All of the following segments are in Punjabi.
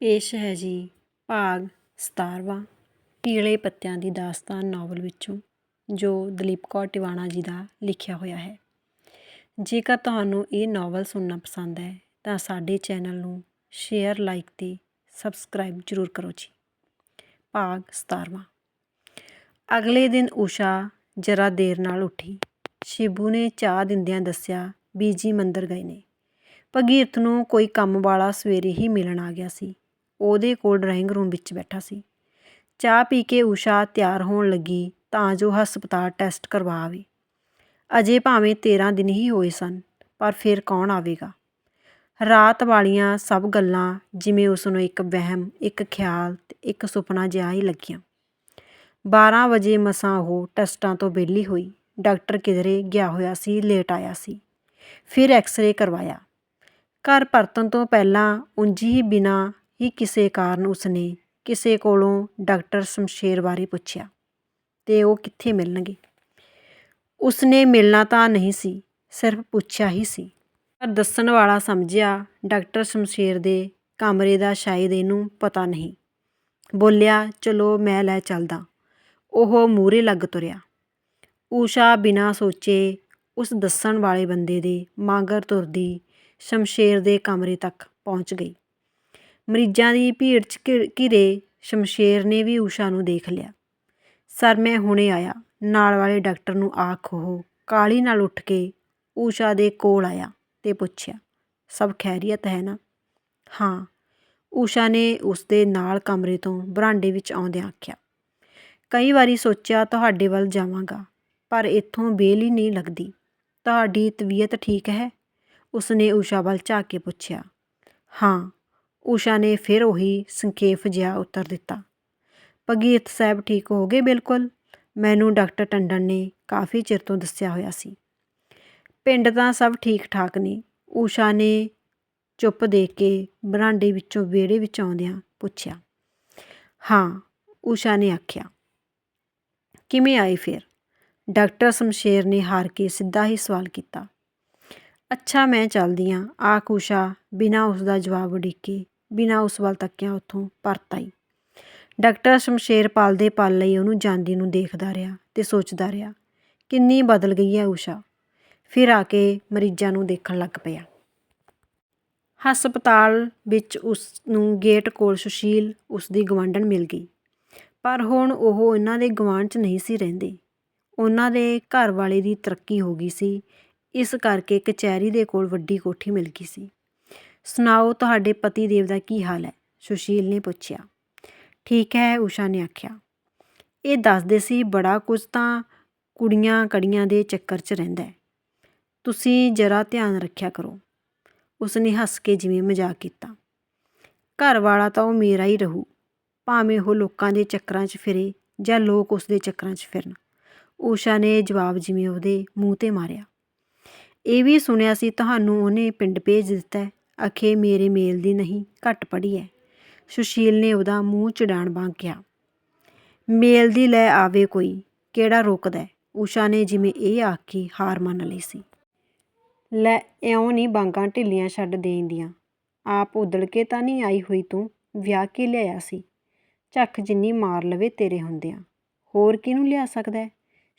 ਪੇਸ਼ ਹੈ ਜੀ ਭਾਗ ਸਤਾਰਵਾਂ, ਪੀਲੇ ਪੱਤਿਆਂ ਦੀ ਦਾਸਤਾਨ ਨਾਵਲ ਵਿੱਚੋਂ, ਜੋ ਦਲੀਪ ਕੌਰ ਟਿਵਾਣਾ ਜੀ ਦਾ ਲਿਖਿਆ ਹੋਇਆ ਹੈ। ਜੇਕਰ ਤੁਹਾਨੂੰ ਇਹ ਨਾਵਲ ਸੁਣਨਾ ਪਸੰਦ ਹੈ, ਤਾਂ ਸਾਡੇ ਚੈਨਲ ਨੂੰ ਸ਼ੇਅਰ, ਲਾਈਕ ਤੇ ਸਬਸਕ੍ਰਾਈਬ ਜ਼ਰੂਰ ਕਰੋ ਜੀ। ਭਾਗ ਸਤਾਰਵਾਂ। ਅਗਲੇ ਦਿਨ ਊਸ਼ਾ ਜਰਾ ਦੇਰ ਨਾਲ ਉੱਠੀ। ਸ਼ਿਬੂ ਨੇ ਚਾਹ ਦਿੰਦਿਆਂ ਦੱਸਿਆ, ਬੀਜੀ ਮੰਦਰ ਗਏ ਨੇ। ਭਗੀਰਥ ਨੂੰ ਕੋਈ ਕੰਮ ਵਾਲਾ ਸਵੇਰੇ ਹੀ ਮਿਲਣ ਆ ਗਿਆ ਸੀ। ਉਹਦੇ ਕੋਲ ਡਰਾਇੰਗ ਰੂਮ ਵਿੱਚ ਬੈਠਾ ਸੀ। ਚਾਹ ਪੀ ਕੇ ਊਸ਼ਾ ਤਿਆਰ ਹੋਣ ਲੱਗੀ ਤਾਂ ਜੋ ਹਸਪਤਾਲ ਟੈਸਟ ਕਰਵਾ ਆਵੇ। ਅਜੇ ਭਾਵੇਂ 13 ਦਿਨ ਹੀ ਹੋਏ ਸਨ, ਪਰ ਫਿਰ ਕੌਣ ਆਵੇਗਾ? ਰਾਤ ਵਾਲੀਆਂ ਸਭ ਗੱਲਾਂ ਜਿਵੇਂ ਉਸ ਨੂੰ ਇੱਕ ਵਹਿਮ, ਇੱਕ ਖਿਆਲ ਤੇ ਇੱਕ ਸੁਪਨਾ ਜਿਹਾ ਹੀ ਲੱਗੀਆਂ। 12 ਵਜੇ ਮਸਾਂ ਉਹ ਟੈਸਟਾਂ ਤੋਂ ਵਿਹਲੀ ਹੋਈ। ਡਾਕਟਰ ਕਿਧਰੇ ਗਿਆ ਹੋਇਆ ਸੀ, ਲੇਟ ਆਇਆ ਸੀ। ਫਿਰ ਐਕਸ-ਰੇ ਕਰਵਾਇਆ। ਘਰ ਪਰਤਣ ਤੋਂ ਪਹਿਲਾਂ ਉਂਝ ਹੀ ਬਿਨਾਂ ਹੀ ਕਿਸੇ ਕਾਰਨ ਉਸਨੇ ਕਿਸੇ ਕੋਲੋਂ ਡਾਕਟਰ ਸ਼ਮਸ਼ੇਰ ਬਾਰੇ ਪੁੱਛਿਆ ਤੇ ਉਹ ਕਿੱਥੇ ਮਿਲਣਗੇ। ਉਸਨੇ ਮਿਲਣਾ ਤਾਂ ਨਹੀਂ ਸੀ, ਸਿਰਫ ਪੁੱਛਿਆ ਹੀ ਸੀ। ਪਰ ਦੱਸਣ ਵਾਲਾ ਸਮਝਿਆ, ਡਾਕਟਰ ਸ਼ਮਸ਼ੇਰ ਦੇ ਕਮਰੇ ਦਾ ਸ਼ਾਇਦ ਇਹਨੂੰ ਪਤਾ ਨਹੀਂ। ਬੋਲਿਆ, ਚਲੋ, ਮੈਂ ਲੈ ਚੱਲਦਾ। ਉਹ ਮੂਰੇ ਲੱਗ ਤੁਰਿਆ। ਊਸ਼ਾ ਬਿਨਾਂ ਸੋਚੇ ਉਸ ਦੱਸਣ ਵਾਲੇ ਬੰਦੇ ਦੇ ਮਾਂਗਰ ਤੁਰਦੀ ਸ਼ਮਸ਼ੇਰ ਦੇ ਕਮਰੇ ਤੱਕ ਪਹੁੰਚ ਗਈ। ਮਰੀਜ਼ਾਂ ਦੀ ਭੀੜ 'ਚ ਘਿ- ਘਿਰੇ ਸ਼ਮਸ਼ੇਰ ਨੇ ਵੀ ਊਸ਼ਾ ਨੂੰ ਦੇਖ ਲਿਆ। ਸਰ, ਮੈਂ ਹੁਣੇ ਆਇਆ। ਨਾਲ ਵਾਲੇ ਡਾਕਟਰ ਨੂੰ ਆਖ ਉਹ ਕਾਲੀ ਨਾਲ ਉੱਠ ਕੇ ਊਸ਼ਾ ਦੇ ਕੋਲ ਆਇਆ ਤੇ ਪੁੱਛਿਆ, ਸਭ ਖੈਰੀਅਤ ਹੈ ਨਾ? ਹਾਂ। ਊਸ਼ਾ ਨੇ ਉਸ ਦੇ ਨਾਲ ਕਮਰੇ ਤੋਂ ਬਰਾਂਡੇ ਵਿੱਚ ਆਉਂਦਿਆਂ ਆਖਿਆ, ਕਈ ਵਾਰੀ ਸੋਚਿਆ ਤੁਹਾਡੇ ਵੱਲ ਜਾਵਾਂਗਾ, ਪਰ ਇੱਥੋਂ ਬੇਲ ਹੀ ਨਹੀਂ ਲੱਗਦੀ। ਤੁਹਾਡੀ ਤਬੀਅਤ ਠੀਕ ਹੈ? ਉਸਨੇ ਊਸ਼ਾ ਵੱਲ ਝਾਕ ਕੇ ਪੁੱਛਿਆ, ਹਾਂ। ਊਸ਼ਾ ਨੇ ਫਿਰ ਉਹੀ ਸੰਖੇਪ ਜਿਹਾ ਉੱਤਰ ਦਿੱਤਾ। ਭਗੀਰਥ ਸਾਹਿਬ ਠੀਕ ਹੋ ਗਏ ਬਿਲਕੁਲ। ਮੈਨੂੰ ਡਾਕਟਰ ਟੰਡਨ ਨੇ ਕਾਫੀ ਚਿਰ ਤੋਂ ਦੱਸਿਆ ਹੋਇਆ ਸੀ। ਪਿੰਡ ਤਾਂ ਸਭ ਠੀਕ ਠਾਕ ਨੇ। ਊਸ਼ਾ ਨੇ ਚੁੱਪ ਦੇ ਕੇ ਬਰਾਂਡੇ ਵਿੱਚੋਂ ਵਿਹੜੇ ਵਿੱਚ ਆਉਂਦਿਆਂ ਪੁੱਛਿਆ, ਹਾਂ, ਊਸ਼ਾ ਨੇ ਆਖਿਆ, ਕਿਵੇਂ ਆਏ ਫਿਰ? ਡਾਕਟਰ ਸ਼ਮਸ਼ੇਰ ਨੇ ਹਾਰ ਕੇ ਸਿੱਧਾ ਹੀ ਸਵਾਲ ਕੀਤਾ, ਅੱਛਾ ਮੈਂ ਚੱਲਦੀ ਹਾਂ ਆਖ ਊਸ਼ਾ ਬਿਨਾਂ ਉਸ ਦਾ ਜਵਾਬ ਉਡੀਕੇ ਬਿਨਾਂ ਉਸ ਵੱਲ ਤੱਕਿਆ ਉੱਥੋਂ ਪਰਤ ਆਈ। ਡਾਕਟਰ ਸ਼ਮਸ਼ੇਰ ਪਾਲ ਦੇ ਪਲ ਲਈ ਉਹਨੂੰ ਜਾਂਦੀ ਨੂੰ ਦੇਖਦਾ ਰਿਹਾ ਤੇ ਸੋਚਦਾ ਰਿਹਾ, ਕਿੰਨੀ ਬਦਲ ਗਈ ਹੈ ਊਸ਼ਾ। ਫਿਰ ਆ ਕੇ ਮਰੀਜ਼ਾਂ ਨੂੰ ਦੇਖਣ ਲੱਗ ਪਿਆ। ਹਸਪਤਾਲ ਵਿੱਚ ਉਸ ਨੂੰ ਗੇਟ ਕੋਲ ਸੁਸ਼ੀਲ ਉਸ ਦੀ ਗਵਾਂਢਣ ਮਿਲ ਗਈ। ਪਰ ਹੁਣ ਉਹ ਇਹਨਾਂ ਦੇ ਗੁਆਂਢ 'ਚ ਨਹੀਂ ਸੀ ਰਹਿੰਦੇ। ਉਹਨਾਂ ਦੇ ਘਰ ਵਾਲੇ ਦੀ ਤਰੱਕੀ ਹੋ ਗਈ ਸੀ। ਇਸ ਕਰਕੇ ਕਚਹਿਰੀ ਦੇ ਕੋਲ ਵੱਡੀ ਕੋਠੀ ਮਿਲ ਗਈ ਸੀ। ਸੁਣਾਓ ਤੁਹਾਡੇ ਪਤੀ ਦੇਵ ਦਾ ਕੀ ਹਾਲ ਹੈ? ਸੁਸ਼ੀਲ ਨੇ ਪੁੱਛਿਆ। ਠੀਕ ਹੈ, ਊਸ਼ਾ ਨੇ ਆਖਿਆ। ਇਹ ਦੱਸਦੇ ਸੀ, ਬੜਾ ਕੁਝ ਤਾਂ ਕੁੜੀਆਂ ਕੜੀਆਂ ਦੇ ਚੱਕਰ 'ਚ ਰਹਿੰਦਾ ਹੈ। ਤੁਸੀਂ ਜਰਾ ਧਿਆਨ ਰੱਖਿਆ ਕਰੋ। ਉਸਨੇ ਹੱਸ ਕੇ ਜਿਵੇਂ ਮਜ਼ਾਕ ਕੀਤਾ। ਘਰ ਵਾਲਾ ਤਾਂ ਉਹ ਮੇਰਾ ਹੀ ਰਹੂ। ਭਾਵੇਂ ਉਹ ਲੋਕਾਂ ਦੇ ਚੱਕਰਾਂ 'ਚ ਫਿਰੇ ਜਾਂ ਲੋਕ ਉਸ ਦੇ ਚੱਕਰਾਂ 'ਚ ਫਿਰਨ। ਊਸ਼ਾ ਨੇ ਜਵਾਬ ਜਿਵੇਂ ਉਹਦੇ ਮੂੰਹ ਤੇ ਮਾਰਿਆ। ਇਹ ਵੀ ਸੁਣਿਆ ਸੀ, ਤੁਹਾਨੂੰ ਉਹਨੇ ਪਿੰਡ ਭੇਜ ਦਿੱਤਾ ਹੈ। ਅਖੇ ਮੇਰੇ ਮੇਲ ਦੀ ਨਹੀਂ, ਘੱਟ ਪੜੀ ਹੈ ਸੁਸ਼ੀਲ ਨੇ ਉਹਦਾ ਮੂੰਹ ਚੜਾਣ ਵਾਂਗ ਕਿਹਾ। ਮੇਲ ਦੀ ਲੈ ਆਵੇ ਕੋਈ, ਕਿਹੜਾ ਰੋਕਦਾ ਊਸ਼ਾ ਨੇ ਜਿਵੇਂ ਇਹ ਆਖ ਕੇ ਹਾਰ ਮੰਨ ਲਈ ਸੀ। ਲੈ, ਇਉਂ ਨਹੀਂ ਬਾਂਗਾਂ ਢਿੱਲੀਆਂ ਛੱਡ ਦੇਂਦੀਆਂ। ਆਪ ਉਦੜ ਕੇ ਤਾਂ ਨਹੀਂ ਆਈ ਹੋਈ ਤੂੰ, ਵਿਆਹ ਕੇ ਲਿਆਇਆ ਸੀ। ਝੱਖ ਜਿੰਨੀ ਮਾਰ ਲਵੇ ਤੇਰੇ ਹੁੰਦਿਆਂ। ਹੋਰ ਕਿਹਨੂੰ ਲਿਆ ਸਕਦਾ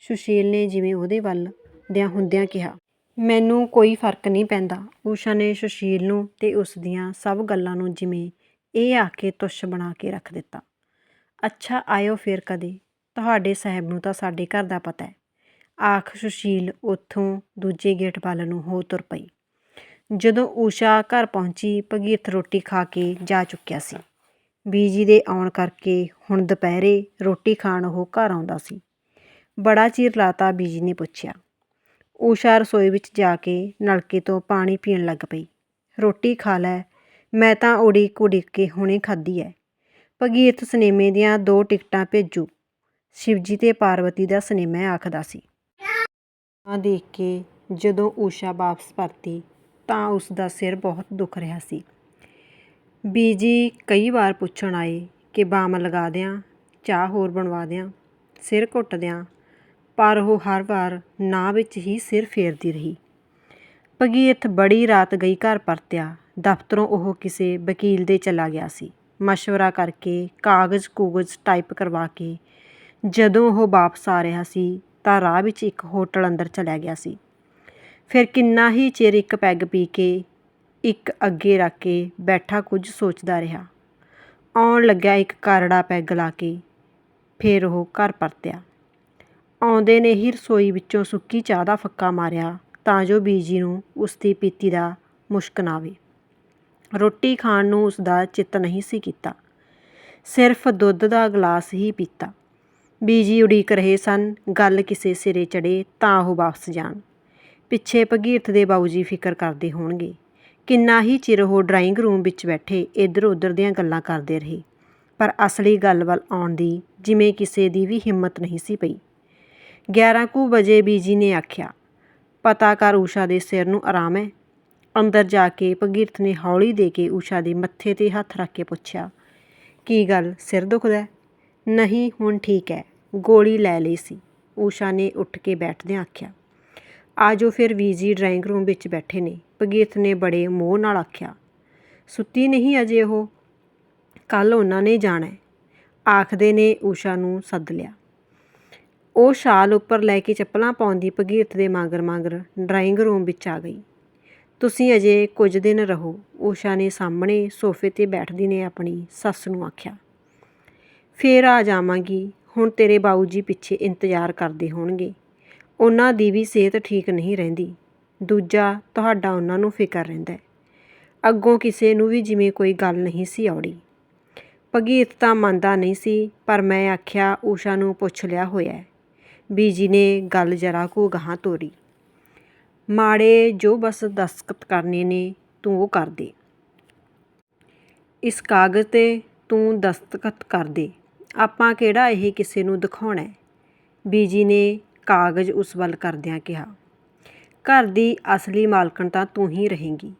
ਸੁਸ਼ੀਲ ਨੇ ਜਿਵੇਂ ਉਹਦੇ ਵੱਲ ਦਿਆਂ ਹੁੰਦਿਆਂ ਕਿਹਾ। ਮੈਨੂੰ ਕੋਈ ਫ਼ਰਕ ਨਹੀਂ ਪੈਂਦਾ। ਊਸ਼ਾ ਨੇ ਸੁਸ਼ੀਲ ਨੂੰ ਤੇ ਉਸ ਦੀਆਂ ਸਭ ਗੱਲਾਂ ਨੂੰ ਜਿਵੇਂ ਇਹ ਆ ਕੇ ਤੁੱਛ ਬਣਾ ਕੇ ਰੱਖ ਦਿੱਤਾ। ਅੱਛਾ, ਆਇਓ ਫਿਰ ਕਦੇ। ਤੁਹਾਡੇ ਸਾਹਿਬ ਨੂੰ ਤਾਂ ਸਾਡੇ ਘਰ ਦਾ ਪਤਾ ਹੈ। ਆਖ ਸੁਸ਼ੀਲ ਉੱਥੋਂ ਦੂਜੇ ਗੇਟ ਵੱਲ ਨੂੰ ਹੋ ਤੁਰ ਪਈ। ਜਦੋਂ ਊਸ਼ਾ ਘਰ ਪਹੁੰਚੀ, ਭਗੀਰਥ ਰੋਟੀ ਖਾ ਕੇ ਜਾ ਚੁੱਕਿਆ ਸੀ। ਬੀਜੀ ਦੇ ਆਉਣ ਕਰਕੇ ਹੁਣ ਦੁਪਹਿਰੇ ਰੋਟੀ ਖਾਣ ਉਹ ਘਰ ਆਉਂਦਾ ਸੀ। ਬੜਾ ਚਿਰ ਲਾਤਾ ਬੀਜੀ ਨੇ ਪੁੱਛਿਆ। ਊਸ਼ਾ ਰਸੋਈ ਵਿੱਚ ਜਾ ਕੇ ਨਲਕੇ ਤੋਂ ਪਾਣੀ ਪੀਣ ਲੱਗ ਪਈ। ਰੋਟੀ ਖਾ ਲੈ, ਮੈਂ ਤਾਂ ਉਡੀਕ ਉਡੀਕ ਕੇ ਹੁਣੇ ਖਾਧੀ ਐ। ਭਗੀਰਥ ਸਿਨੇਮੇ ਦੀਆਂ ਦੋ ਟਿਕਟਾਂ ਭੇਜੂ। ਸ਼ਿਵਜੀ ਤੇ ਪਾਰਵਤੀ ਦਾ ਸਿਨੇਮਾ ਆਖਦਾ ਸੀ। ਆ ਦੇਖ ਕੇ ਜਦੋਂ ਊਸ਼ਾ ਵਾਪਸ ਪਰਤੀ, ਤਾਂ ਉਸ ਦਾ ਸਿਰ ਬਹੁਤ ਦੁਖ ਰਿਹਾ ਸੀ। ਬੀਜੀ ਕਈ ਵਾਰ ਪੁੱਛਣ ਆਏ ਕਿ ਬਾਮ ਲਗਾ ਦਿਆਂ, ਚਾਹ ਹੋਰ ਬਣਵਾ ਦਿਆਂ, ਸਿਰ ਘੁੱਟ ਦਿਆਂ ਪਰ ਉਹ ਹਰ ਵਾਰ ਨਾ ਵਿੱਚ ਹੀ ਸਿਰ ਫੇਰਦੀ ਰਹੀ। ਭਗੀਰਥ ਬੜੀ ਰਾਤ ਗਈ ਘਰ ਪਰਤਿਆ। ਦਫ਼ਤਰੋਂ ਉਹ ਕਿਸੇ ਵਕੀਲ ਦੇ ਚਲਾ ਗਿਆ ਸੀ। ਮਸ਼ਵਰਾ ਕਰਕੇ ਕਾਗਜ਼ ਕੂਗਜ਼ ਟਾਈਪ ਕਰਵਾ ਕੇ ਜਦੋਂ ਉਹ ਵਾਪਸ ਆ ਰਿਹਾ ਸੀ ਤਾਂ ਰਾਹ ਵਿੱਚ ਇੱਕ ਹੋਟਲ ਅੰਦਰ ਚਲਿਆ ਗਿਆ ਸੀ। ਫਿਰ ਕਿੰਨਾ ਹੀ ਚਿਰ ਇੱਕ ਪੈਗ ਪੀ ਕੇ, ਇੱਕ ਅੱਗੇ ਰੱਖ ਕੇ ਬੈਠਾ ਕੁਝ ਸੋਚਦਾ ਰਿਹਾ। ਆਉਣ ਲੱਗਿਆ ਇੱਕ ਕਰੜਾ ਪੈਗ ਲਾ ਕੇ। ਫਿਰ ਉਹ ਘਰ ਪਰਤਿਆ। ਆਉਂਦੇ ਨੇ ਹੀ ਰਸੋਈ ਵਿੱਚੋਂ ਸੁੱਕੀ ਚਾਹ ਦਾ ਫੱਕਾ ਮਾਰਿਆ ਤਾਂ ਜੋ ਬੀਜੀ ਨੂੰ ਉਸ ਦੀ ਪੀਤੀ ਦਾ ਮੁਸ਼ਕ ਨਾ ਆਵੇ। ਰੋਟੀ ਖਾਣ ਨੂੰ ਉਸ ਦਾ ਚਿੱਤ ਨਹੀਂ ਸੀ ਕੀਤਾ। ਸਿਰਫ ਦੁੱਧ ਦਾ ਗਲਾਸ ਹੀ ਪੀਤਾ। ਬੀਜੀ ਉਡੀਕ ਰਹੇ ਸਨ, ਗੱਲ ਕਿਸੇ ਸਿਰੇ ਚੜੇ ਤਾਂ ਉਹ ਵਾਪਸ ਜਾਣ। ਪਿੱਛੇ ਭਗੀਰਥ ਦੇ ਬਾਊ ਜੀ ਫਿਕਰ ਕਰਦੇ ਹੋਣਗੇ। ਕਿੰਨਾ ਹੀ ਚਿਰ ਉਹ ਡਰਾਇੰਗ ਰੂਮ ਵਿੱਚ ਬੈਠੇ ਇੱਧਰ ਉੱਧਰ ਦੀਆਂ ਗੱਲਾਂ ਕਰਦੇ ਰਹੇ। ਪਰ ਅਸਲੀ ਗੱਲ ਵੱਲ ਆਉਣ ਦੀ ਜਿਵੇਂ ਕਿਸੇ ਦੀ ਵੀ ਹਿੰਮਤ ਨਹੀਂ ਸੀ ਪਈ। 11 ਕੁ ਵਜੇ ਬੀਜੀ ਨੇ ਆਖਿਆ, ਪਤਾ ਕਰ ਊਸ਼ਾ ਦੇ ਸਿਰ ਨੂੰ ਆਰਾਮ ਹੈ। ਅੰਦਰ ਜਾ ਕੇ ਭਗੀਰਥ ਨੇ ਹੌਲੀ ਦੇ ਕੇ ਊਸ਼ਾ ਦੇ ਮੱਥੇ ਤੇ ਹੱਥ ਰੱਖ ਕੇ ਪੁੱਛਿਆ, ਕੀ ਗੱਲ, ਸਿਰ ਦੁਖਦਾ ਨਹੀਂ, ਹੁਣ ਠੀਕ ਹੈ, ਗੋਲੀ ਲੈ ਲਈ ਸੀ। ਊਸ਼ਾ ਨੇ ਉੱਠ ਕੇ ਬੈਠਦਿਆਂ ਆਖਿਆ, ਆਜੋ ਫਿਰ ਵੀਜੀ ਡਰਾਇੰਗ ਰੂਮ ਵਿੱਚ ਬੈਠੇ ਨੇ। ਭਗੀਰਥ ਨੇ ਬੜੇ ਮੋਹ ਨਾਲ ਆਖਿਆ, ਸੁੱਤੀ ਨਹੀਂ ਅਜੇ ਉਹ? ਕੱਲ ਉਹਨਾਂ ਨੇ ਜਾਣਾ ਆਖਦੇ ਨੇ ਊਸ਼ਾ ਨੂੰ ਸੱਦ ਲਿਆ। ਉਹ ਸ਼ਾਲ ਉੱਪਰ ਲੈ ਕੇ ਚੱਪਲਾਂ ਪਾਉਂਦੀ ਭਗੀਰਥ ਦੇ ਮਾਂਗਰ ਮਾਂਗਰ ਡਰਾਇੰਗ ਰੂਮ ਵਿੱਚ ਆ ਗਈ। ਤੁਸੀਂ ਅਜੇ ਕੁਝ ਦਿਨ ਰਹੋ, ਊਸ਼ਾ ਨੇ ਸਾਹਮਣੇ ਸੋਫੇ ਤੇ ਬੈਠਦੀ ਨੇ ਆਪਣੀ ਸੱਸ ਨੂੰ ਆਖਿਆ। ਫੇਰ ਆ ਜਾਵਾਂਗੀ, ਹੁਣ ਤੇਰੇ ਬਾਊ ਜੀ ਪਿੱਛੇ ਇੰਤਜ਼ਾਰ ਕਰਦੇ ਹੋਣਗੇ। ਉਹਨਾਂ ਦੀ ਵੀ ਸਿਹਤ ਠੀਕ ਨਹੀਂ ਰਹਿੰਦੀ। ਦੂਜਾ ਤੁਹਾਡਾ ਉਹਨਾਂ ਨੂੰ ਫਿਕਰ ਰਹਿੰਦਾ ਹੈ। ਅੱਗੋਂ ਕਿਸੇ ਨੂੰ ਵੀ ਜਿਵੇਂ ਕੋਈ ਗੱਲ ਨਹੀਂ ਸੀ ਆਉੜੀ ਭਗੀਰਥ ਤਾਂ ਮੰਨਦਾ ਨਹੀਂ ਸੀ, ਪਰ ਮੈਂ ਆਖਿਆ, ਊਸ਼ਾ ਨੂੰ ਪੁੱਛ ਲਿਆ ਹੋਇਆ ਬੀਜੀ ਨੇ ਗੱਲ ਜਰਾ ਕੁ ਗਾਹਾਂ ਤੋਰੀ। ਮਾੜੇ ਜੋ ਬਸ ਦਸਤਖਤ ਕਰਨੇ ਨੇ, ਤੂੰ ਉਹ ਕਰ ਦੇ। ਇਸ ਕਾਗਜ਼ ਤੇ ਤੂੰ ਦਸਤਖਤ ਕਰ ਦੇ। ਆਪਾਂ ਕਿਹੜਾ ਇਹ ਕਿਸੇ ਨੂੰ ਦਿਖਾਉਣਾ ਹੈ? ਬੀਜੀ ਨੇ ਕਾਗਜ਼ ਉਸ ਵੱਲ ਕਰਦਿਆਂ ਕਿਹਾ, ਘਰ ਦੀ ਅਸਲੀ ਮਾਲਕਣ ਤਾਂ ਤੂੰ ਹੀ ਰਹੇਂਗੀ,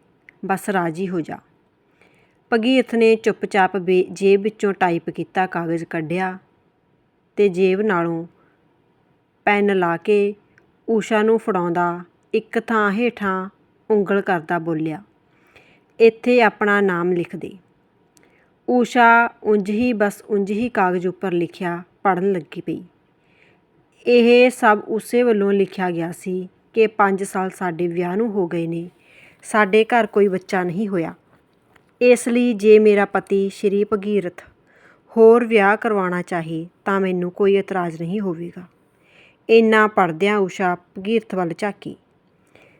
ਬਸ ਰਾਜੀ ਹੋ ਜਾ। ਭਗੀਰਥ ਨੇ ਚੁੱਪਚਾਪ ਬੇ, ਜੇਬ ਵਿੱਚੋਂ ਟਾਈਪ ਕੀਤਾ ਕਾਗਜ਼ ਕੱਢਿਆ ਤੇ ਜੇਬ ਨਾਲੋਂ ਪੈਨ ਲਾ ਕੇ ਊਸ਼ਾ ਨੂੰ ਫੜਾਉਂਦਾ, ਇੱਕ ਥਾਂ ਹੇਠਾਂ ਉਂਗਲ ਕਰਦਾ ਬੋਲਿਆ, ਇੱਥੇ ਆਪਣਾ ਨਾਮ ਲਿਖ ਦੇ। ਊਸ਼ਾ ਉਂਝ ਹੀ ਬਸ ਉਂਝ ਹੀ ਕਾਗਜ਼ ਉੱਪਰ ਲਿਖਿਆ ਪੜਨ ਲੱਗੀ ਪਈ। ਇਹ ਸਭ ਉਸੇ ਵੱਲੋਂ ਲਿਖਿਆ ਗਿਆ ਸੀ ਕਿ 5 ਸਾਲ ਸਾਡੇ ਵਿਆਹ ਨੂੰ ਹੋ ਗਏ ਨੇ, ਸਾਡੇ ਘਰ ਕੋਈ ਬੱਚਾ ਨਹੀਂ ਹੋਇਆ। ਇਸ ਲਈ ਜੇ ਮੇਰਾ ਪਤੀ ਸ਼੍ਰੀ ਭਗੀਰਥ ਹੋਰ ਵਿਆਹ ਕਰਵਾਉਣਾ ਚਾਹੇ ਤਾਂ ਮੈਨੂੰ ਕੋਈ ਇਤਰਾਜ਼ ਨਹੀਂ ਹੋਵੇਗਾ। ਇੰਨਾ ਪੜਦਿਆਂ ਊਸ਼ਾ ਭਗੀਰਥ ਵੱਲ ਝਾਕੀ।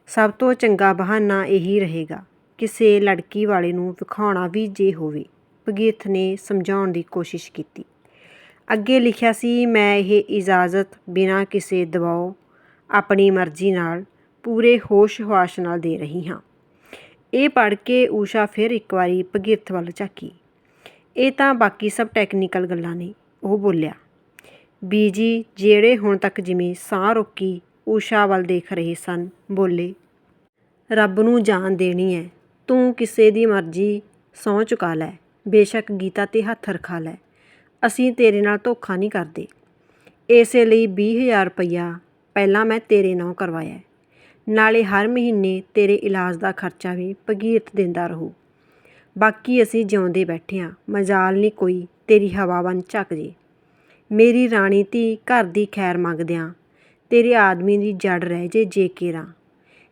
ਸਭ ਤੋਂ ਚੰਗਾ ਬਹਾਨਾ ਇਹੀ ਰਹੇਗਾ ਕਿਸੇ ਲੜਕੀ ਵਾਲੇ ਨੂੰ ਵਿਖਾਉਣਾ ਵੀ ਜੇ ਹੋਵੇ, ਭਗੀਰਥ ਨੇ ਸਮਝਾਉਣ ਦੀ ਕੋਸ਼ਿਸ਼ ਕੀਤੀ। ਅੱਗੇ ਲਿਖਿਆ ਸੀ, ਮੈਂ ਇਹ ਇਜਾਜ਼ਤ ਬਿਨਾਂ ਕਿਸੇ ਦਬਾਅ ਆਪਣੀ ਮਰਜ਼ੀ ਨਾਲ ਪੂਰੇ ਹੋਸ਼-ਹਵਾਸ ਨਾਲ ਦੇ ਰਹੀ ਹਾਂ। ਇਹ ਪੜ੍ਹ ਕੇ ਊਸ਼ਾ ਫਿਰ ਇੱਕ ਵਾਰੀ ਭਗੀਰਥ ਵੱਲ ਝਾਕੀ। ਇਹ ਤਾਂ ਬਾਕੀ ਸਭ ਟੈਕਨੀਕਲ ਗੱਲਾਂ ਨੇ, ਉਹ ਬੋਲਿਆ। ਬੀਜੀ ਜਿਹੜੇ ਹੁਣ ਤੱਕ ਜਿਵੇਂ ਸਾਹ ਰੋਕੀ, ਊਸ਼ਾ ਵੱਲ ਦੇਖ ਰਹੇ ਸਨ, ਬੋਲੇ, ਰੱਬ ਨੂੰ ਜਾਨ ਦੇਣੀ ਹੈ ਤੂੰ ਕਿਸੇ ਦੀ ਮਰਜ਼ੀ ਸਹੁੰ ਚੁਕਾ ਲੈ, ਬੇਸ਼ੱਕ ਗੀਤਾ ਤੇ ਹੱਥ ਰਖਾ ਲੈ, ਅਸੀਂ ਤੇਰੇ ਨਾਲ ਧੋਖਾ ਨਹੀਂ ਕਰਦੇ। ਇਸੇ ਲਈ 20000 ਰੁਪਈਆ ਪਹਿਲਾਂ ਮੈਂ ਤੇਰੇ ਨਾਂ ਕਰਵਾਇਆ ਨਾਲੇ ਹਰ ਮਹੀਨੇ ਤੇਰੇ ਇਲਾਜ ਦਾ ਖਰਚਾ ਵੀ ਭਗੀਰਥ ਦਿੰਦਾ ਰਹੂ। ਬਾਕੀ ਅਸੀਂ ਜਿਉਂਦੇ ਬੈਠੇ ਹਾਂ ਮਜਾਲ ਨਹੀਂ ਕੋਈ, ਤੇਰੀ ਹਵਾ ਬਣ ਝੱਕ ਜੇ। ਮੇਰੀ ਰਾਣੀ ਧੀ ਘਰ ਦੀ ਖੈਰ ਮੰਗਦਿਆਂ ਤੇਰੇ ਆਦਮੀ ਦੀ ਜੜ ਰਹਿ ਜੇ ਜੇ ਕੇਰਾ।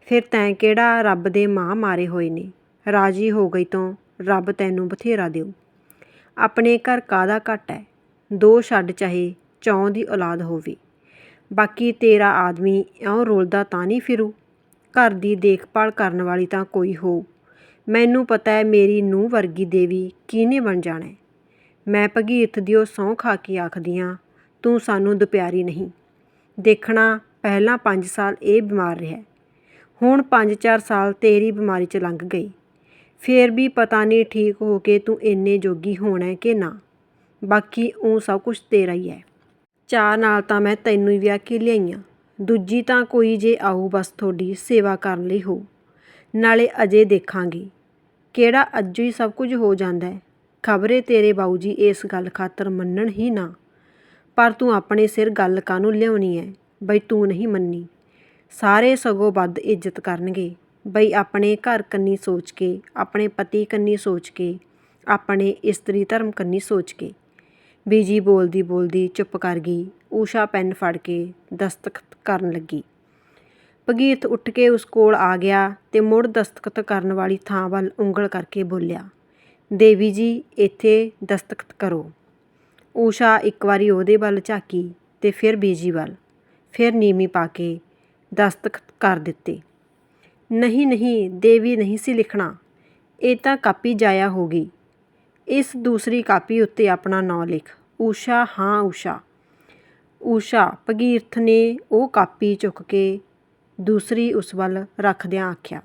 ਫਿਰ ਤੈਂ ਕਿਹੜਾ ਰੱਬ ਦੇ ਮਾਂ ਮਾਰੇ ਹੋਏ ਨੇ? ਰਾਜੀ ਹੋ ਗਈ ਤੋਂ ਰੱਬ ਤੈਨੂੰ ਬਥੇਰਾ ਦਿਓ ਆਪਣੇ ਘਰ ਕਾਦਾ ਘਟ ਹੈ ਦੋ ਛੱਡ ਚਾਹੇ ਚੌਂ ਦੀ ਔਲਾਦ ਹੋਵੇ। ਬਾਕੀ ਤੇਰਾ ਆਦਮੀ ਇਉਂ ਰੋਲਦਾ ਤਾਂ ਨਹੀਂ ਫਿਰੂ। ਘਰ ਦੀ ਦੇਖਭਾਲ ਕਰਨ ਵਾਲੀ ਤਾਂ ਕੋਈ ਹੋ ਮੈਨੂੰ ਪਤਾ ਹੈ ਮੇਰੀ ਨੂੰਹ ਵਰਗੀ ਦੇਵੀ ਕਿਹਨੇ ਬਣ ਜਾਣਾ ਮੈਂ ਭਗੀਰਥ ਦਿਓ ਸਹੁੰ ਖਾ ਕੇ ਆਖਦੀ ਹਾਂ ਤੂੰ ਸਾਨੂੰ ਦੁਪਿਆਰੀ ਨਹੀਂ। ਦੇਖਣਾ, ਪਹਿਲਾਂ 5 ਸਾਲ ਇਹ ਬਿਮਾਰ ਰਿਹਾ। ਹੁਣ 5-4 ਸਾਲ ਤੇਰੀ ਬਿਮਾਰੀ 'ਚ ਲੰਘ ਗਈ। ਫੇਰ ਵੀ ਪਤਾ ਨਹੀਂ ਠੀਕ ਹੋ ਕੇ ਤੂੰ ਇੰਨੇ ਜੋਗੀ ਹੋਣਾ ਹੈ ਕਿ ਨਾ। ਬਾਕੀ ਉਹ ਸਭ ਕੁਝ ਤੇਰਾ ਹੀ ਹੈ। ਚਾਹ ਨਾਲ ਤਾਂ ਮੈਂ ਤੈਨੂੰ ਹੀ ਵਿਆਹ ਕੇ ਲਿਆਈਆਂ ਦੂਜੀ ਤਾਂ ਕੋਈ ਜੇ ਆਊ ਬਸ ਤੁਹਾਡੀ ਸੇਵਾ ਕਰਨ ਲਈ ਹੋ ਨਾਲੇ ਅਜੇ ਦੇਖਾਂਗੇ। ਕਿਹੜਾ ਅੱਜੋ ਹੀ ਸਭ ਕੁਝ ਹੋ ਜਾਂਦਾ ਹੈ। ਖਬਰੇ ਤੇਰੇ ਬਾਊ ਜੀ ਇਸ ਗੱਲ ਖਾਤਰ ਮੰਨਣ ਹੀ ਨਾ। ਪਰ ਤੂੰ ਆਪਣੇ ਸਿਰ ਗੱਲ ਕਾਹਨੂੰ ਲਿਆਉਣੀ ਹੈ ਬਈ ਤੂੰ ਨਹੀਂ ਮੰਨੀ। ਸਾਰੇ ਸਗੋਂ ਵੱਧ ਇੱਜ਼ਤ ਕਰਨਗੇ। ਬਈ ਆਪਣੇ ਘਰ ਕੰਨੀ ਸੋਚ ਕੇ, ਆਪਣੇ ਪਤੀ ਕੰਨੀ ਸੋਚ ਕੇ, ਆਪਣੇ ਇਸਤਰੀ ਧਰਮ ਕੰਨੀ ਸੋਚ ਕੇ। ਬੀਜੀ ਬੋਲਦੀ ਬੋਲਦੀ ਚੁੱਪ ਕਰ ਗਈ, ਊਸ਼ਾ ਪੈਨ ਫੜ ਕੇ ਦਸਤਖਤ ਕਰਨ ਲੱਗੀ। ਭਗੀਰਥ ਉੱਠ ਕੇ ਉਸ ਕੋਲ ਆ ਗਿਆ ਤੇ ਮੁੜ ਦਸਤਖਤ ਕਰਨ ਵਾਲੀ ਥਾਂ ਵੱਲ ਉਂਗਲ ਕਰਕੇ ਬੋਲਿਆ ਦੇਵੀ ਜੀ, ਇੱਥੇ ਦਸਤਖਤ ਕਰੋ। ਊਸ਼ਾ ਇੱਕ ਵਾਰੀ ਉਹਦੇ ਵੱਲ ਝਾਕੀ ਤੇ ਫਿਰ ਬੀਜੀ ਵੱਲ। ਫਿਰ ਨੀਮੀ ਪਾ ਕੇ ਦਸਤਖਤ ਕਰ ਦਿੱਤੇ। ਨਹੀਂ ਨਹੀਂ, ਦੇਵੀ ਨਹੀਂ ਸੀ ਲਿਖਣਾ। ਇਹ ਤਾਂ ਕਾਪੀ ਜਾਇਆ ਹੋ ਗਈ। ਇਸ ਦੂਸਰੀ ਕਾਪੀ ਉੱਤੇ ਆਪਣਾ ਨਾਂ ਲਿਖ। ਊਸ਼ਾ, ਹਾਂ, ਊਸ਼ਾ। ਊਸ਼ਾ, ਭਗੀਰਥ ਨੇ ਉਹ ਕਾਪੀ ਚੁੱਕ ਕੇ ਦੂਸਰੀ ਉਸ ਵੱਲ ਰੱਖਦਿਆਂ ਆਖਿਆ।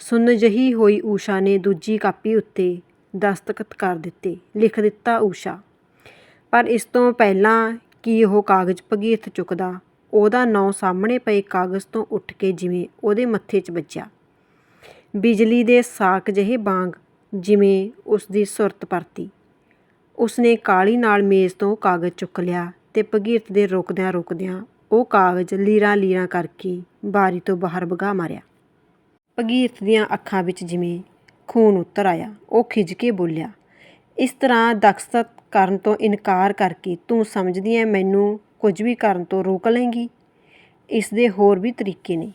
ਸੁੰਨ ਜਹੀ ਹੋਈ ਊਸ਼ਾ ਨੇ ਦੂਜੀ ਕਾਪੀ ਉੱਤੇ ਦਸਤਖਤ ਕਰ ਦਿੱਤੇ, ਲਿਖ ਦਿੱਤਾ ਊਸ਼ਾ। ਪਰ ਇਸ ਤੋਂ ਪਹਿਲਾਂ ਕਿ ਉਹ ਕਾਗਜ਼ ਭਗੀਰਥ ਚੁੱਕਦਾ, ਉਹਦਾ ਨਾਂ ਸਾਹਮਣੇ ਪਏ ਕਾਗਜ਼ ਤੋਂ ਉੱਠ ਕੇ ਜਿਵੇਂ ਉਹਦੇ ਮੱਥੇ 'ਚ ਵੱਜਿਆ। ਬਿਜਲੀ ਦੇ ਸਾਕ ਜਿਹੇ ਵਾਂਗ ਜਿਵੇਂ ਉਸ ਦੀ ਸੁਰਤ ਪਰਤੀ। ਉਸਨੇ ਕਾਲੀ ਨਾਲ ਮੇਜ਼ ਤੋਂ ਕਾਗਜ਼ ਚੁੱਕ ਲਿਆ ਤੇ ਭਗੀਰਥ ਦੇ ਰੁਕਦਿਆਂ ਰੁਕਦਿਆਂ ਉਹ ਕਾਗਜ਼ ਲੀਰਾਂ ਲੀਰਾਂ ਕਰਕੇ ਬਾਰੀ ਤੋਂ ਬਾਹਰ ਵਗਾ ਮਾਰਿਆ। ਭਗੀਰਥ ਦੀਆਂ ਅੱਖਾਂ ਵਿੱਚ ਜਿਵੇਂ ਖੂਨ ਉਤਰ ਆਇਆ, ਉਹ ਖਿੱਝ ਕੇ ਬੋਲਿਆ, ਇਸ ਤਰ੍ਹਾਂ ਦਖਸਤ ਕਰਨ ਤੋਂ ਇਨਕਾਰ ਕਰਕੇ ਤੂੰ ਸਮਝਦੀ ਐ ਮੈਨੂੰ ਕੁਝ ਵੀ ਕਰਨ ਤੋਂ ਰੋਕ ਲਏਂਗੀ? ਇਸ ਦੇ ਹੋਰ ਵੀ ਤਰੀਕੇ ਨੇ।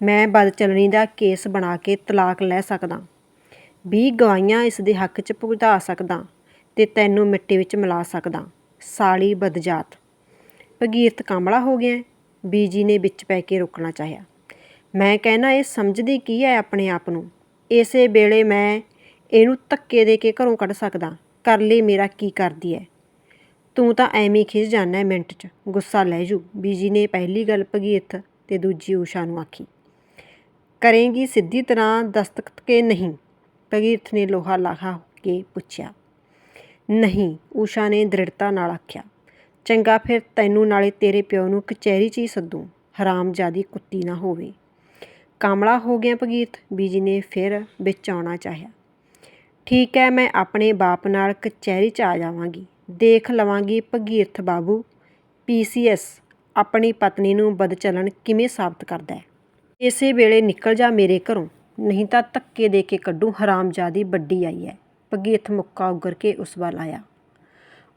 ਮੈਂ ਬਦਚਲਣੀ ਦਾ ਕੇਸ ਬਣਾ ਕੇ ਤਲਾਕ ਲੈ ਸਕਦਾ, ਵੀਹ ਗਵਾਹੀਆਂ ਇਸ ਦੇ ਹੱਕ 'ਚ ਭੁਗਤਾ ਸਕਦਾ ਤੇ ਤੈਨੂੰ ਮਿੱਟੀ ਵਿੱਚ ਮਿਲਾ ਸਕਦਾ, ਸਾਲੀ ਬਦਜਾਤ। ਭਗੀਰਥ ਕਾਮਲਾ ਹੋ ਗਿਆ ਹੈ। ਬੀਜੀ ਨੇ ਵਿੱਚ ਪੈ ਕੇ ਰੋਕਣਾ ਚਾਹਿਆ। ਮੈਂ ਕਹਿਣਾ, ਇਹ ਸਮਝਦੀ ਕੀ ਹੈ ਆਪਣੇ ਆਪ ਨੂੰ? ਇਸੇ ਵੇਲੇ ਮੈਂ ਇਹਨੂੰ ਧੱਕੇ ਦੇ ਕੇ ਘਰੋਂ ਕੱਢ ਸਕਦਾ। ਕਰ ਲਈ ਮੇਰਾ ਕੀ ਕਰਦੀ ਹੈ ਤੂੰ ਤਾਂ ਐਵੇਂ ਹੀ ਖਿੱਚ ਜਾਣਾ ਮਿੰਟ 'ਚ। ਗੁੱਸਾ ਲੈ ਜੂ। ਬੀਜੀ ਨੇ ਪਹਿਲੀ ਗੱਲ ਭਗੀਰਥ ਤੇ ਦੂਜੀ ਊਸ਼ਾ ਨੂੰ ਆਖੀ। ਕਰੇਂਗੀ ਸਿੱਧੀ ਤਰ੍ਹਾਂ ਦਸਤਖਤ ਕੇ ਨਹੀਂ? ਭਗੀਰਥ ਨੇ ਲੋਹਾ ਲਾਹਾ ਕੇ ਪੁੱਛਿਆ। ਨਹੀਂ, ਊਸ਼ਾ ਨੇ ਦ੍ਰਿੜਤਾ ਨਾਲ ਆਖਿਆ। ਚੰਗਾ ਫਿਰ ਤੈਨੂੰ ਨਾਲੇ ਤੇਰੇ ਪਿਓ ਨੂੰ ਕਚਹਿਰੀ 'ਚ ਹੀ ਸੱਦੂ। ਹਰਾਮਜ਼ਾਦੀ ਕੁੱਤੀ ਨਾ ਹੋਵੇ। ਕਾਮਲਾ ਹੋ ਗਿਆ ਭਗੀਰਥ, ਬੀਜੀ ਨੇ ਫਿਰ ਵਿੱਚ ਆਉਣਾ ਚਾਹਿਆ। ਠੀਕ ਹੈ, ਮੈਂ ਆਪਣੇ ਬਾਪ ਨਾਲ ਕਚਹਿਰੀ 'ਚ ਆ ਜਾਵਾਂਗੀ। ਦੇਖ ਲਵਾਂਗੀ ਭਗੀਰਥ ਬਾਬੂ ਪੀਸੀਐਸ ਆਪਣੀ ਪਤਨੀ ਨੂੰ ਬਦਚਲਣ ਕਿਵੇਂ ਸਾਬਤ ਕਰਦਾ ਹੈ। ਇਸੇ ਵੇਲੇ ਨਿਕਲ ਜਾ ਮੇਰੇ ਘਰੋਂ, ਨਹੀਂ ਤਾਂ ਧੱਕੇ ਦੇ ਕੇ ਕੱਢੂ ਹਰਾਮਜ਼ਾਦੀ ਵੱਡੀ ਆਈ ਹੈ। ਭਗੀਰਥ ਮੁੱਕਾ ਉਗਰ ਕੇ ਉਸ ਵੱਲ ਆਇਆ।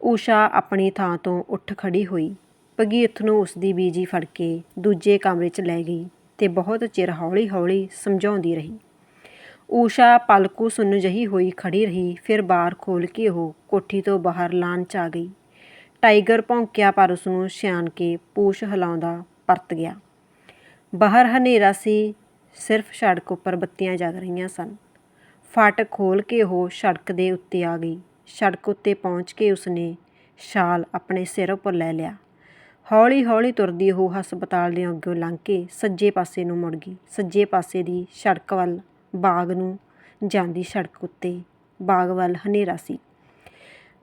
ਊਸ਼ਾ ਆਪਣੀ ਥਾਂ ਤੋਂ ਉੱਠ ਖੜੀ ਹੋਈ। ਭਗੀਰਥ ਨੂੰ ਉਸ ਦੀ ਬੀਜੀ ਫੜ ਕੇ ਦੂਜੇ ਕਮਰੇ 'ਚ ਲੈ ਗਈ। ਤੇ ਬਹੁਤ ਚਿਰ ਹੌਲੀ-ਹੌਲੀ ਸਮਝਾਉਂਦੀ ਰਹੀ। ਊਸ਼ਾ ਪਲਕੂ ਸੁੰਨ ਜਹੀ ਹੋਈ ਖੜ੍ਹੀ ਰਹੀ, ਫਿਰ ਬਾਰ ਖੋਲ੍ਹ ਕੇ ਉਹ ਕੋਠੀ ਤੋਂ ਬਾਹਰ ਲਾਨ 'ਚ ਆ ਗਈ। ਟਾਈਗਰ ਭੌਂਕਿਆ ਪਰ ਉਸਨੂੰ ਸਿਆਣ ਕੇ ਪੂਛ ਹਿਲਾਉਂਦਾ ਪਰਤ ਗਿਆ। ਬਾਹਰ ਹਨੇਰਾ ਸੀ, ਸਿਰਫ ਸੜਕ ਉੱਪਰ ਬੱਤੀਆਂ ਜਗ ਰਹੀਆਂ ਸਨ। ਫਾਟਕ ਖੋਲ੍ਹ ਕੇ ਉਹ ਸੜਕ ਦੇ ਉੱਤੇ ਆ ਗਈ। ਸੜਕ ਉੱਤੇ ਪਹੁੰਚ ਕੇ ਉਸਨੇ ਸ਼ਾਲ ਆਪਣੇ ਸਿਰ ਉੱਪਰ ਲੈ ਲਿਆ। ਹੌਲੀ ਹੌਲੀ ਤੁਰਦੀ ਉਹ ਹਸਪਤਾਲ ਦੇ ਅੱਗੋਂ ਲੰਘ ਕੇ ਸੱਜੇ ਪਾਸੇ ਨੂੰ ਮੁੜ ਗਈ। ਸੱਜੇ ਪਾਸੇ ਦੀ ਸੜਕ ਵੱਲ, ਬਾਗ ਨੂੰ ਜਾਂਦੀ ਸੜਕ ਉੱਤੇ। ਬਾਗ ਵੱਲ ਹਨੇਰਾ ਸੀ।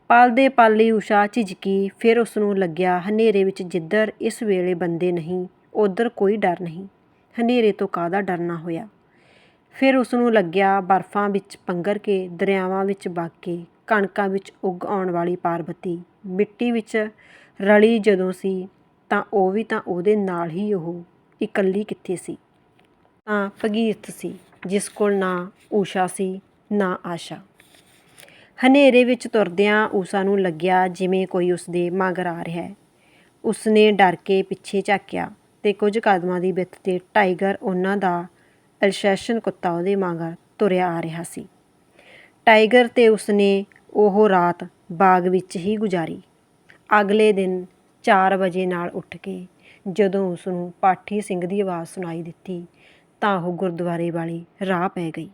ਪਲ ਦੇ ਪਲ ਲਈ ਊਸ਼ਾ ਝਿਜਕੀ, ਫਿਰ ਉਸਨੂੰ ਲੱਗਿਆ ਹਨੇਰੇ ਵਿੱਚ ਜਿੱਧਰ ਇਸ ਵੇਲੇ ਬੰਦੇ ਨਹੀਂ, ਉੱਧਰ ਕੋਈ ਡਰ ਨਹੀਂ। ਹਨੇਰੇ ਤੋਂ ਕਾਹਦਾ ਡਰਨਾ ਹੋਇਆ। ਫਿਰ ਉਸਨੂੰ ਲੱਗਿਆ ਬਰਫ਼ਾਂ ਵਿੱਚ ਪੰਘਰ ਕੇ, ਦਰਿਆਵਾਂ ਵਿੱਚ ਵਗ ਕੇ, ਕਣਕਾਂ ਵਿੱਚ ਉੱਗ ਆਉਣ ਵਾਲੀ ਪਾਰਬਤੀ। ਮਿੱਟੀ ਵਿੱਚ ਰਲੀ ਜਦੋਂ ਸੀ, ਤਾਂ ਉਹ ਵੀ ਤਾਂ ਉਹਦੇ ਨਾਲ ਹੀ ਉਹ ਇਕੱਲੀ ਕਿੱਥੇ ਸੀ? ਤਾਂ ਭਗੀਰਥ ਸੀ, ਜਿਸ ਕੋਲ ਨਾ ਊਸ਼ਾ ਸੀ, ਨਾ ਆਸ਼ਾ। ਹਨੇਰੇ ਵਿੱਚ ਤੁਰਦਿਆਂ ਊਸ਼ਾ ਨੂੰ ਲੱਗਿਆ ਜਿਵੇਂ ਕੋਈ ਉਸਦੇ ਮਗਰ ਆ ਰਿਹਾ ਹੈ। ਉਸਨੇ ਡਰ ਕੇ ਪਿੱਛੇ ਝਾਕਿਆ ਤੇ ਕੁਝ ਕਦਮਾਂ ਦੀ ਵਿੱਥ ਤੇ ਟਾਈਗਰ ਉਹਨਾਂ ਦਾ ਅਲਸੈਸ਼ਨ ਕੁੱਤਾ ਉਹਦੇ ਮਗਰ ਤੁਰਿਆ ਆ ਰਿਹਾ ਸੀ। ਟਾਈਗਰ ਤੇ ਉਸਨੇ ਉਹ ਰਾਤ ਬਾਗ ਵਿੱਚ ਹੀ ਗੁਜ਼ਾਰੀ। ਅਗਲੇ ਦਿਨ 4 ਵਜੇ ਨਾਲ ਉੱਠ ਕੇ ਜਦੋਂ ਉਸ ਨੂੰ ਪਾਠੀ ਸਿੰਘ ਦੀ ਆਵਾਜ਼ ਸੁਣਾਈ ਦਿੱਤੀ ਤਾਂ ਉਹ ਗੁਰਦੁਆਰੇ ਵਾਲੀ ਰਾਹ ਪੈ ਗਈ।